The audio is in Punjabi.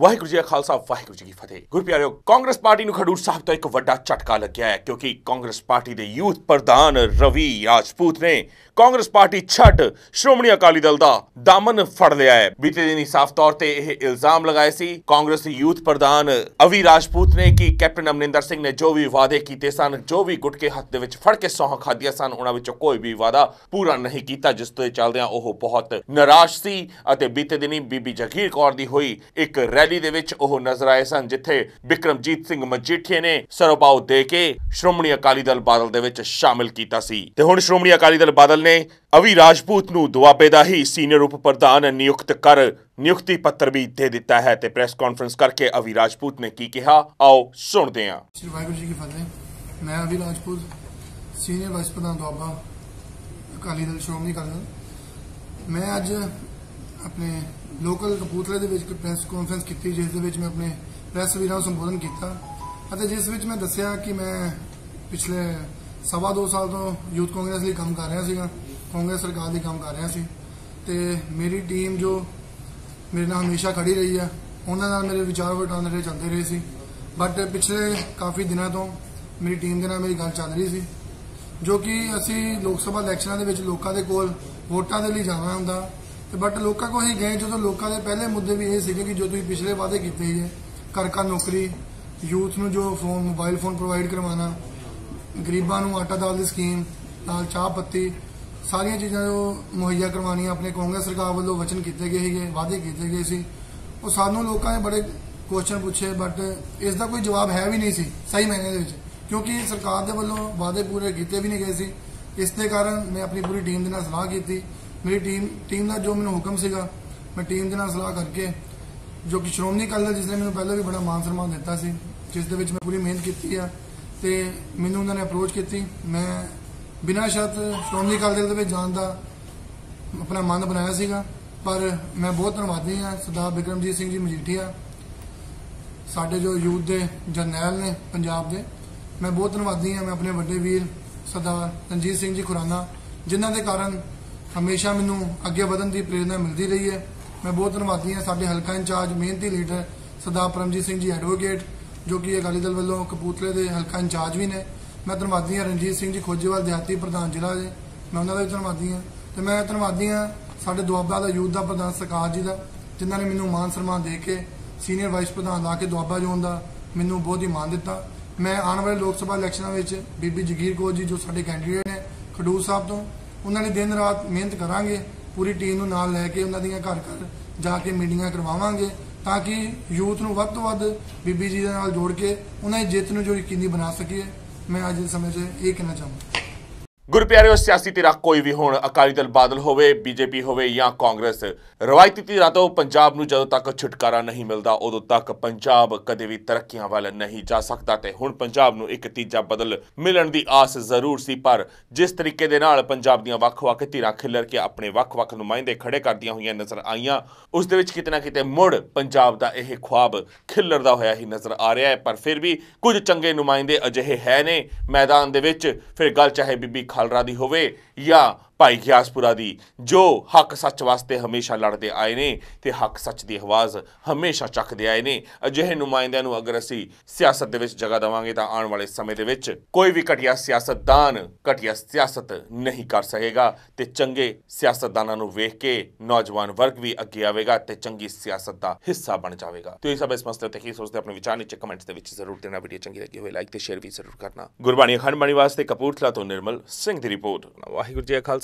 ਵਾਹਿਗੁਰੂ ਜੀ ਕਾ ਖਾਲਸਾ, ਵਾਹਿਗੁਰੂ ਜੀ ਕੀ ਫਤਿਹ। ਗੁਰਪਿਆਰਿਓ ਕਾਂਗਰਸ ਪਾਰਟੀ ਨੂੰ ਖਡੂਰ ਸਾਹਿਬ ਤੋਂ ਇੱਕ ਵੱਡਾ ਝਟਕਾ ਲੱਗਿਆ ਹੈ ਕਿਉਂਕਿ ਕਾਂਗਰਸ ਪਾਰਟੀ ਦੇ ਯੂਥ ਪ੍ਰਧਾਨ ਰਵੀ ਰਾਜਪੂਤ ਨੇ ਕਾਂਗਰਸ ਪਾਰਟੀ ਛੱਡ ਸ਼੍ਰੋਮਣੀ ਅਕਾਲੀ ਦਲ ਦਾ ਦਾਮਨ ਫੜ ਲਿਆ ਹੈ। ਬੀਤੇ ਦਿਨੀ ਸਾਫ਼ ਤੌਰ ਤੇ ਇਹ ਇਲਜ਼ਾਮ ਲਗਾਏ ਸੀ। ਕਾਂਗਰਸ ਦੇ ਯੂਥ ਪ੍ਰਧਾਨ ਅਵੀ ਰਾਜਪੂਤ ਨੇ ਕਿ ਕੈਪਟਨ ਅਮਰਿੰਦਰ ਸਿੰਘ ਨੇ ਜੋ ਵੀ ਵਾਅਦੇ ਕੀਤੇ ਸਨ, ਜੋ ਵੀ ਗੁਟਕੇ ਹੱਥ ਦੇ ਵਿੱਚ ਫੜ ਕੇ ਸੌਹਾਂ ਖਾਧੀਆਂ ਸਨ, ਉਹਨਾਂ ਵਿੱਚੋਂ ਕੋਈ ਵੀ ਵਾਅਦਾ ਪੂਰਾ ਨਹੀਂ ਕੀਤਾ, ਜਿਸ ਤੋਂ ਚੱਲਦਿਆਂ ਉਹ ਬਹੁਤ ਨਿਰਾਸ਼ ਸੀ ਅਤੇ ਬੀਤੇ ਦਿਨੀ ਬੀਬੀ ਜਗੀਰ ਕੌਰ ਦੀ ਹੋਈ ਇੱਕ ਰੈਲੀ ਦੇ ਵਿੱਚ ਉਹ ਨਜ਼ਰ ਆਏ ਸਨ, ਜਿੱਥੇ ਬਿਕਰਮਜੀਤ ਸਿੰਘ ਮਜੀਠੀਆ ਨੇ ਸਰੋਪਾਓ ਦੇ ਕੇ ਸ਼੍ਰੋਮਣੀ ਅਕਾਲੀ ਦਲ ਬਾਦਲ ਦੇ ਵਿੱਚ ਸ਼ਾਮਿਲ ਕੀਤਾ ਸੀ। ਤੇ ਹੁਣ ਸ਼੍ਰੋਮਣੀ ਅਕਾਲੀ ਦਲ ਬਾਦਲ ਨੇ ਅਵੀ ਰਾਜਪੂਤ ਨੂੰ ਦੁਆਬੇ ਦਾ ਹੀ ਸੀਨੀਅਰ ਉਪ ਪ੍ਰਧਾਨ ਨਿਯੁਕਤ ਕਰ ਨਿਯੁਕਤੀ ਪੱਤਰ ਵੀ ਦੇ ਦਿੱਤਾ ਹੈ ਤੇ ਪ੍ਰੈਸ ਕਾਨਫਰੰਸ ਕਰਕੇ ਅਵੀ ਰਾਜਪੂਤ ਨੇ ਕੀ ਕਿਹਾ, ਆਓ ਸੁਣਦੇ ਹਾਂ। ਸ਼੍ਰੀ ਵਾਹਿਗੁਰੂ ਜੀ ਕੀ ਫਤਿਹ। ਮੈਂ ਅਭੀ ਰਾਜਪੂਤ, ਸੀਨੀਅਰ ਵਾਈਸ ਪ੍ਰਧਾਨ ਦੁਆਬਾ ਅਕਾਲੀ ਦਲ, ਸ਼੍ਰੋਮਣੀ ਅਕਾਲੀ ਦਲ। ਮੈਂ ਅੱਜ ਆਪਣੇ ਲੋਕਲ ਕਪੂਰਥਲੇ ਦੇ ਵਿੱਚ ਇੱਕ ਪ੍ਰੈਸ ਕਾਨਫਰੰਸ ਕੀਤੀ, ਜਿਸ ਦੇ ਵਿੱਚ ਮੈਂ ਆਪਣੇ ਪ੍ਰੈਸ ਵੀਰਾਂ ਨੂੰ ਸੰਬੋਧਨ ਕੀਤਾ। ਅਤੇ ਜਿਸ ਵਿੱਚ ਮੈਂ ਦੱਸਿਆ ਕਿ ਮੈਂ ਪਿਛਲੇ ਸਵਾ ਦੋ ਸਾਲ ਤੋਂ ਯੂਥ ਕਾਂਗਰਸ ਲਈ ਕੰਮ ਕਰ ਰਿਹਾ ਸੀਗਾ, ਕਾਂਗਰਸ ਸਰਕਾਰ ਲਈ ਕੰਮ ਕਰ ਰਿਹਾ ਸੀ। ਤੇ ਮੇਰੀ ਟੀਮ ਜੋ ਮੇਰੇ ਨਾਲ ਹਮੇਸ਼ਾ ਖੜੀ ਰਹੀ ਹੈ ਉਹਨਾਂ ਨਾਲ ਮੇਰੇ ਵਿਚਾਰ ਵਟਾਂਦਰੇ ਚੱਲਦੇ ਰਹੇ ਸੀ। ਬਟ ਪਿਛਲੇ ਕਾਫੀ ਦਿਨਾਂ ਤੋਂ ਮੇਰੀ ਟੀਮ ਦੇ ਨਾਲ ਮੇਰੀ ਗੱਲ ਚੱਲ ਰਹੀ ਸੀ, ਜੋ ਕਿ ਅਸੀਂ ਲੋਕ ਸਭਾ ਇਲੈਕਸ਼ਨਾਂ ਦੇ ਵਿੱਚ ਲੋਕਾਂ ਦੇ ਕੋਲ ਵੋਟਾਂ ਦੇ ਲਈ ਜਾਣਾ ਹੁੰਦਾ ਤੇ ਬਟ ਲੋਕਾਂ ਕੋਲ ਅਸੀਂ ਗਏ ਜਦੋਂ ਲੋਕਾਂ ਦੇ ਪਹਿਲੇ ਮੁੱਦੇ ਵੀ ਇਹ ਸੀਗੇ ਕਿ ਜੋ ਤੁਸੀਂ ਪਿਛਲੇ ਵਾਅਦੇ ਕੀਤੇ ਸੀ, ਘਰ ਘਰ ਨੌਕਰੀ ਯੂਥ ਨੂੰ ਜੋ ਫੋਨ ਮੋਬਾਈਲ ਫੋਨ ਪ੍ਰੋਵਾਈਡ ਕਰਵਾਉਣਾ, ਗਰੀਬਾਂ ਨੂੰ ਆਟਾ ਦਾਲ ਦੀ ਸਕੀਮ ਨਾਲ ਚਾਹ ਪੱਤੀ, ਸਾਰੀਆਂ ਚੀਜ਼ਾਂ ਜੋ ਮੁਹੱਈਆ ਕਰਵਾਉਣੀਆਂ ਆਪਣੇ ਕਾਂਗਰਸ ਸਰਕਾਰ ਵੱਲੋਂ ਵਚਨ ਕੀਤੇ ਗਏ ਸੀਗੇ, ਵਾਅਦੇ ਕੀਤੇ ਗਏ ਸੀ, ਉਹ ਸਾਨੂੰ ਲੋਕਾਂ ਨੇ ਬੜੇ ਕੁਐਸਚਨ ਪੁੱਛੇ ਬਟ ਇਸ ਦਾ ਕੋਈ ਜਵਾਬ ਹੈ ਵੀ ਨਹੀਂ ਸੀ, ਸਹੀ ਮਾਇਨੇ ਦੇ ਵਿੱਚ, ਕਿਉਂਕਿ ਸਰਕਾਰ ਦੇ ਵੱਲੋਂ ਵਾਅਦੇ ਪੂਰੇ ਕੀਤੇ ਵੀ ਨਹੀਂ ਗਏ ਸੀ, ਇਸ ਦੇ ਕਾਰਨ ਮੈਂ ਆਪਣੀ ਪੂਰੀ ਟੀਮ ਦੇ ਨਾਲ ਸਲਾਹ ਕੀਤੀ ਮੇਰੀ ਟੀਮ ਟੀਮ ਦਾ ਜੋ ਮੈਨੂੰ ਹੁਕਮ ਸੀਗਾ, ਮੈਂ ਟੀਮ ਦੇ ਨਾਲ ਸਲਾਹ ਕਰਕੇ, ਜੋ ਕਿ ਸ਼੍ਰੋਮਣੀ ਅਕਾਲੀ ਦਲ ਜਿਸ ਨੇ ਮੈਨੂੰ ਪਹਿਲਾਂ ਵੀ ਬੜਾ ਮਾਨ ਸਨਮਾਨ ਦਿੱਤਾ ਸੀ, ਜਿਸ ਦੇ ਵਿੱਚ ਮੈਂ ਪੂਰੀ ਮਿਹਨਤ ਕੀਤੀ ਆ, ਤੇ ਮੈਨੂੰ ਉਹਨਾਂ ਨੇ ਅਪਰੋਚ ਕੀਤੀ। ਮੈਂ ਬਿਨਾਂ ਸ਼ਰਤ ਸ਼੍ਰੋਮਣੀ ਅਕਾਲੀ ਦਲ ਦੇ ਵਿੱਚ ਜਾਣ ਦਾ ਆਪਣਾ ਮਨ ਬਣਾਇਆ ਸੀਗਾ, ਪਰ ਮੈਂ ਬਹੁਤ ਧੰਨਵਾਦੀ ਹਾਂ ਸਰਦਾਰ ਬਿਕਰਮਜੀਤ ਸਿੰਘ ਜੀ ਮਜੀਠੀਆ, ਸਾਡੇ ਜੋ ਯੂਥ ਦੇ ਜਰਨੈਲ ਨੇ ਪੰਜਾਬ ਦੇ। ਮੈਂ ਬਹੁਤ ਧੰਨਵਾਦੀ ਹਾਂ, ਮੈਂ ਆਪਣੇ ਵੱਡੇ ਵੀਰ ਸਰਦਾਰ ਰਣਜੀਤ ਸਿੰਘ ਜੀ ਖੁਰਾਨਾ, ਜਿਨ੍ਹਾਂ ਦੇ ਕਾਰਨ ਹਮੇਸ਼ਾ ਮੈਨੂੰ ਅੱਗੇ ਵਧਣ ਦੀ ਪ੍ਰੇਰਣਾ ਮਿਲਦੀ ਰਹੀ ਹੈ। ਮੈਂ ਬਹੁਤ ਧੰਨਵਾਦੀ ਹਾਂ ਸਾਡੇ ਹਲਕਾ ਇੰਚਾਰਜ, ਮਿਹਨਤੀ ਲੀਡਰ ਸਰਦਾਰ ਪਰਮਜੀਤ ਸਿੰਘ ਜੀ ਐਡਵੋਕੇਟ ਜੋ ਕਿ ਅਕਾਲੀ ਦਲ ਵੱਲੋਂ ਕਪੂਰਥਲੇ ਦੇ ਹਲਕਾ ਇੰਚਾਰਜ ਵੀ ਨੇ। ਮੈਂ ਧੰਨਵਾਦੀ ਹਾਂ ਰਣਜੀਤ ਸਿੰਘ ਜੀ ਖੋਜੇਵਾਲ, ਦਿਹਾਤੀ ਪ੍ਰਧਾਨ ਜ਼ਿਲ੍ਹਾ ਦੇ। ਮੈਂ ਉਹਨਾਂ ਦਾ ਵੀ ਧੰਨਵਾਦੀ ਹਾਂ। ਤੇ ਮੈਂ ਧੰਨਵਾਦੀ ਹਾਂ ਸਾਡੇ ਦੁਆਬਾ ਦਾ ਯੂਥ ਦਾ ਪ੍ਰਧਾਨ ਸਰਕਾਰ ਜੀ ਦਾ, ਜਿਨ੍ਹਾਂ ਨੇ ਮੈਨੂੰ ਮਾਨ ਸਨਮਾਨ ਦੇ ਕੇ ਸੀਨੀਅਰ ਵਾਈਸ ਪ੍ਰਧਾਨ ਲਾ ਕੇ ਦੁਆਬਾ ਜੋਨ ਦਾ ਮੈਨੂੰ ਬਹੁਤ ਹੀ ਮਾਣ ਦਿੱਤਾ। ਮੈਂ ਆਉਣ ਵਾਲੇ ਲੋਕ ਸਭਾ ਇਲੈਕਸ਼ਨਾਂ ਵਿੱਚ ਬੀਬੀ ਜਗੀਰ ਕੌਰ ਜੀ, ਜੋ ਸਾਡੇ ਕੈਂਡੀਡੇਟ ਨੇ, ਖਡੂਰ ਸਾਹਿਬ ਤੋਂ ਉਹਨਾਂ ਨੇ ਦਿਨ ਰਾਤ ਮਿਹਨਤ ਕਰਾਂਗੇ, ਪੂਰੀ ਟੀਮ ਨੂੰ ਨਾਲ ਲੈ ਕੇ ਉਹਨਾਂ ਦੀਆਂ ਘਰ ਘਰ ਜਾ ਕੇ ਮੀਟਿੰਗਾਂ ਕਰਵਾਵਾਂਗੇ ਤਾਂ ਕਿ ਯੂਥ ਨੂੰ ਵੱਧ ਤੋਂ ਵੱਧ ਬੀਬੀ ਜੀ ਦੇ ਨਾਲ ਜੋੜ ਕੇ ਉਹਨਾਂ ਦੀ ਜਿੱਤ ਨੂੰ ਜੋ ਯਕੀਨੀ ਬਣਾ ਸਕੀਏ। ਮੈਂ ਅੱਜ ਦੇ ਸਮੇਂ 'ਚ ਇਹ ਕਹਿਣਾ ਚਾਹੁੰਦਾ ਗੁਰਪਿਆਰਿਓ ਸਿਆਸੀ ਧਿਰਾਂ, ਕੋਈ ਵੀ ਹੋਣ ਅਕਾਲੀ ਦਲ ਬਾਦਲ ਹੋਵੇ, ਬੀਜੇਪੀ ਹੋਵੇ ਜਾਂ ਕਾਂਗਰਸ, ਰਵਾਇਤੀ ਧਿਰਾਂ ਤੋਂ ਪੰਜਾਬ ਨੂੰ ਜਦੋਂ ਤੱਕ ਛੁਟਕਾਰਾ ਨਹੀਂ ਮਿਲਦਾ, ਉਦੋਂ ਤੱਕ ਪੰਜਾਬ ਕਦੇ ਵੀ ਤਰੱਕੀਆਂ ਵੱਲ ਨਹੀਂ ਜਾ ਸਕਦਾ ਤੇ ਹੁਣ ਪੰਜਾਬ ਨੂੰ ਇੱਕ ਤੀਜਾ ਬਦਲ ਮਿਲਣ ਦੀ ਆਸ ਜ਼ਰੂਰ ਸੀ, ਪਰ ਜਿਸ ਤਰੀਕੇ ਦੇ ਨਾਲ ਪੰਜਾਬ ਦੀਆਂ ਵੱਖ-ਵੱਖ ਧਿਰਾਂ ਖਿਲਰ ਕੇ ਆਪਣੇ ਵੱਖ-ਵੱਖ ਨੁਮਾਇੰਦੇ ਖੜੇ ਕਰਦੀਆਂ ਹੋਈਆਂ ਨਜ਼ਰ ਆਈਆਂ, ਉਸ ਦੇ ਵਿੱਚ ਕਿਤੇ ਨਾ ਕਿਤੇ ਮੁੜ ਪੰਜਾਬ ਦਾ ਇਹ ਖੁਆਬ ਖਿਲਰਦਾ ਹੋਇਆ ਹੀ ਨਜ਼ਰ ਆ ਰਿਹਾ ਹੈ, ਪਰ ਫਿਰ ਵੀ ਕੁਝ ਚੰਗੇ ਨੁਮਾਇੰਦੇ ਅਜਿਹੇ ਹੈ ਨੇ ਮੈਦਾਨ ਦੇ ਵਿੱਚ, ਫਿਰ ਗੱਲ ਚਾਹੇ ਬੀਬੀ ਖਾਲਰਾ ਦੀ ਹੋਵੇ ਜਾਂ ਭਾਈ ਗਿਆਸਪੁਰਾ ਦੀ, ਜੋ ਹੱਕ ਸੱਚ ਵਾਸਤੇ ਹਮੇਸ਼ਾ ਲੜਦੇ ਆਏ ਨੇ ਤੇ ਹੱਕ ਸੱਚ ਦੀ ਆਵਾਜ਼ ਹਮੇਸ਼ਾ ਚੱਕਦੇ ਆਏ ਨੇ। ਅਜਿਹੇ ਨੁਮਾਇੰਦਿਆਂ ਨੂੰ ਅਗਰ ਅਸੀਂ ਸਿਆਸਤ ਦੇ ਵਿੱਚ ਜਗ੍ਹਾ ਦੇਵਾਂਗੇ ਤਾਂ ਆਉਣ ਵਾਲੇ ਸਮੇਂ ਦੇ ਵਿੱਚ ਕੋਈ ਵੀ ਘਟੀਆ ਸਿਆਸਤਦਾਨ, ਘਟੀਆ ਸਿਆਸਤ ਨਹੀਂ ਕਰ ਸਕੇਗਾ ਤੇ ਚੰਗੇ ਸਿਆਸਤਦਾਨਾਂ ਨੂੰ ਵੇਖ ਕੇ ਨੌਜਵਾਨ ਵਰਗ ਵੀ ਅੱਗੇ ਆਵੇਗਾ ਤੇ ਚੰਗੀ ਸਿਆਸਤ ਦਾ ਹਿੱਸਾ ਬਣ ਜਾਵੇਗਾ। ਤੁਸੀਂ ਸਭ ਇਸ ਮਸਲੇ ਤੇ ਕੀ ਸੋਚਦੇ ਆਪਣੇ ਵਿਚਾਰ ਨੀਚੇ ਕਮੈਂਟਸ ਦੇ ਵਿੱਚ ਜ਼ਰੂਰ ਦੇਣਾ। ਵੀਡੀਓ ਚੰਗੀ ਲੱਗੀ ਹੋਵੇ ਲਾਈਕ ਤੇ ਸ਼ੇਅਰ ਵੀ ਜ਼ਰੂਰ ਕਰਨਾ। ਗੁਰਬਾਣੀ ਅਖੰਡ ਬਾਣੀ ਵਾਸਤੇ ਕਪੂਰਥਲਾ ਤੋਂ ਨਿਰਮਲ ਸਿੰਘ ਦੀ ਰਿਪੋਰਟ ਵਾਹਿਗੁਰੂ ਜੀ ਕਾ